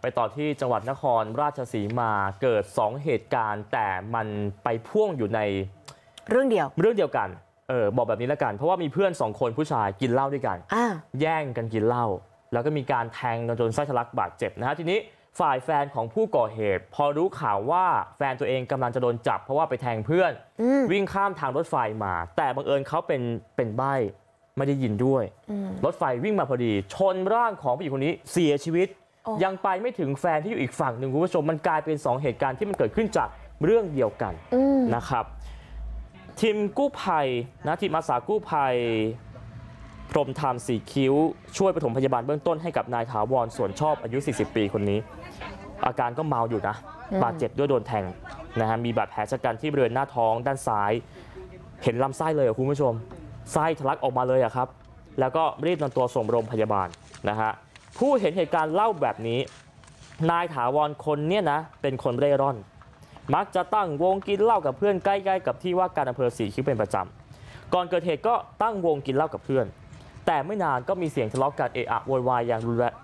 ไปต่อที่จังหวัดนครราชสีมาเกิด2เหตุการณ์แต่มันไปพ่วงอยู่ในเรื่องเดียวเรื่องเดียวกันเออบอกแบบนี้แล้วกันเพราะว่ามีเพื่อนสองคนผู้ชายกินเหล้าด้วยกันอ่าแย่งกันกินเหล้าแล้วก็มีการแทงกันจนไส้ทะลักบาดเจ็บนะฮะทีนี้ฝ่ายแฟนของผู้ก่อเหตุ พอรู้ข่าวว่าแฟนตัวเองกำลังจะโดนจับ เพราะว่าไปแทงเพื่อนอืมวิ่งข้ามทางรถไฟมา แต่บังเอิญเขาเป็นเป็นใบ้ไม่ได้ยินด้วยอืมรถไฟวิ่งมาพอดี ชนร่างของผู้หญิงคนนี้เสียชีวิตโอ้ ยังไปไม่ถึงแฟนที่อยู่อีกฝั่งหนึ่งคุณผู้ชมมันกลายเป็น2เหตุการณ์ที่มันเกิดขึ้นจากเรื่องเดียวกันอืมนะครับ ทีมกู้ภัยนะทีมอาสากู้ภัยพรหมธรรมสีคิ้ว ช่วยปฐมพยาบาลเบื้องต้นให้กับนายถาวรส่วนชอบอายุ 40 ปีคนนี้ อาการก็เมาอยู่นะ บาดเจ็บด้วยโดนแทงนะฮะมีบาดแผลชะกันที่บริเวณหน้าท้องด้านซ้าย เห็นลำไส้เลยอะคุณผู้ชมไส้ทะลักออกมาเลยอะครับ แล้วก็รีบนำตัวส่งโรงพยาบาลนะฮะ ผู้เห็นเหตุการณ์เล่าแบบนี้นายถาวรคนเนี่ยนะเป็นคนเร่ร่อน มักจะตั้งวงกินเหล้ากับเพื่อนใกล้ๆกับที่ว่าการอำเภอสีคิ้วเป็นประจำก่อนเกิดเหตุก็ตั้งวงกินเหล้ากับเพื่อน แต่ไม่นานก็มีเสียงทะเลาะกันเอะอะโวยวายอย่าง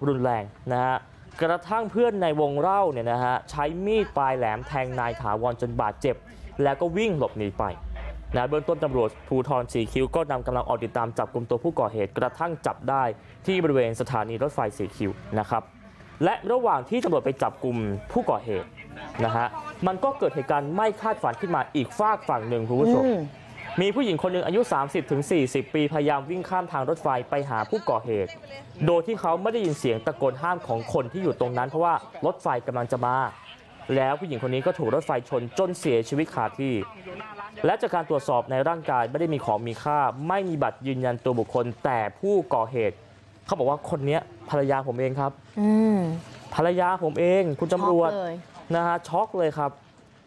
รุนแรงนะฮะกระทั่งเพื่อนในวงเล่าเนี่ยนะฮะใช้มีดปลายแหลมแทงนายถาวรจนบาดเจ็บ แล้วก็วิ่งหลบหนีไป เบื้องต้นตำรวจภูธรสีคิ้วก็นำกำลังออกติดตามจับกลุ่มตัวผู้ก่อเหตุกระทั่งจับได้ที่บริเวณสถานีรถไฟสีคิ้วนะครับและระหว่างที่ตำรวจไปจับกลุ่มผู้ก่อเหตุนะฮะมันก็เกิดเหตุการณ์ไม่คาดฝันขึ้นมาอีกฝากฝั่งหนึ่งคุณผู้ชมอืมมีผู้หญิงคนหนึ่งอายุ 30-40 ปีพยายามวิ่งข้ามทางรถไฟไปหาผู้ก่อเหตุ โดยที่เขาไม่ได้ยินเสียงตะโกนห้ามของคนที่อยู่ตรงนั้น เพราะว่ารถไฟกำลังจะมา แล้วผู้หญิงคนนี้ก็ถูกรถไฟชนจนเสียชีวิตคาที่และจากการตรวจสอบในร่างกายไม่ได้มีของมีค่าไม่มีบัตรยืนยันตัวบุคคลแต่ผู้ก่อเหตุเขาบอกว่าคนเนี้ยภรรยาผมเองครับอืมภรรยาผมเองคุณตำรวจช็อกเลยนะฮะช็อกเลยครับ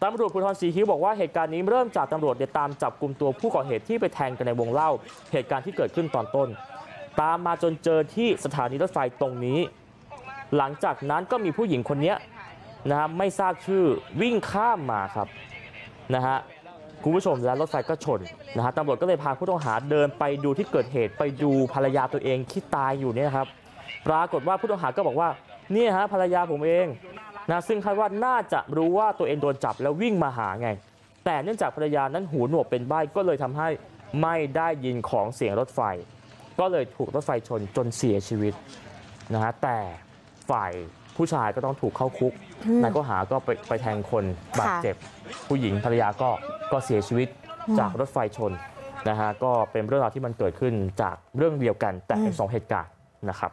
ตำรวจภูธรสีคิ้วบอกว่าเหตุการณ์นี้เริ่มจากตำรวจเนี่ยตามจับกลุ่มตัวผู้ก่อเหตุที่ไปแทงกันในวงเล่าเหตุการณ์ที่เกิดขึ้นตอนต้น ตามมาจนเจอที่สถานีรถไฟตรงนี้ หลังจากนั้นก็มีผู้หญิงคนเนี้ย นะฮะไม่ทราบชื่อวิ่งข้ามมาครับนะฮะคุณผู้ชมแล้วรถไฟก็ชนนะฮะตำรวจก็เลยพาผู้ต้องหาเดินไปดูที่เกิดเหตุไปดูภรรยาตัวเองที่ตายอยู่เนี่ยครับ ปรากฏว่าผู้ต้องหาก็บอกว่าเนี่ยฮะภรรยาผมเองนะซึ่งคาดว่าน่าจะรู้ว่าตัวเองโดนจับแล้ววิ่งมาหาไง แต่เนื่องจากภรรยานั้นหูหนวกเป็นใบ้ก็เลยทำให้ไม่ได้ยินของเสียงรถไฟ ก็เลยถูกรถไฟชนจนเสียชีวิตนะฮะแต่ฝ่าย ผู้ชายก็ต้องถูกเข้าคุกอืมนายก็หาก็ไปไปแทงคนบาดค่ะเจ็บผู้หญิงภรรยาก็ก็เสียชีวิตอืมจากรถไฟชนนะฮะก็เป็นเรื่องราวที่มันเกิดขึ้นจากเรื่องเดียวกันแต่เป็นอืมสองเหตุการณ์นะครับ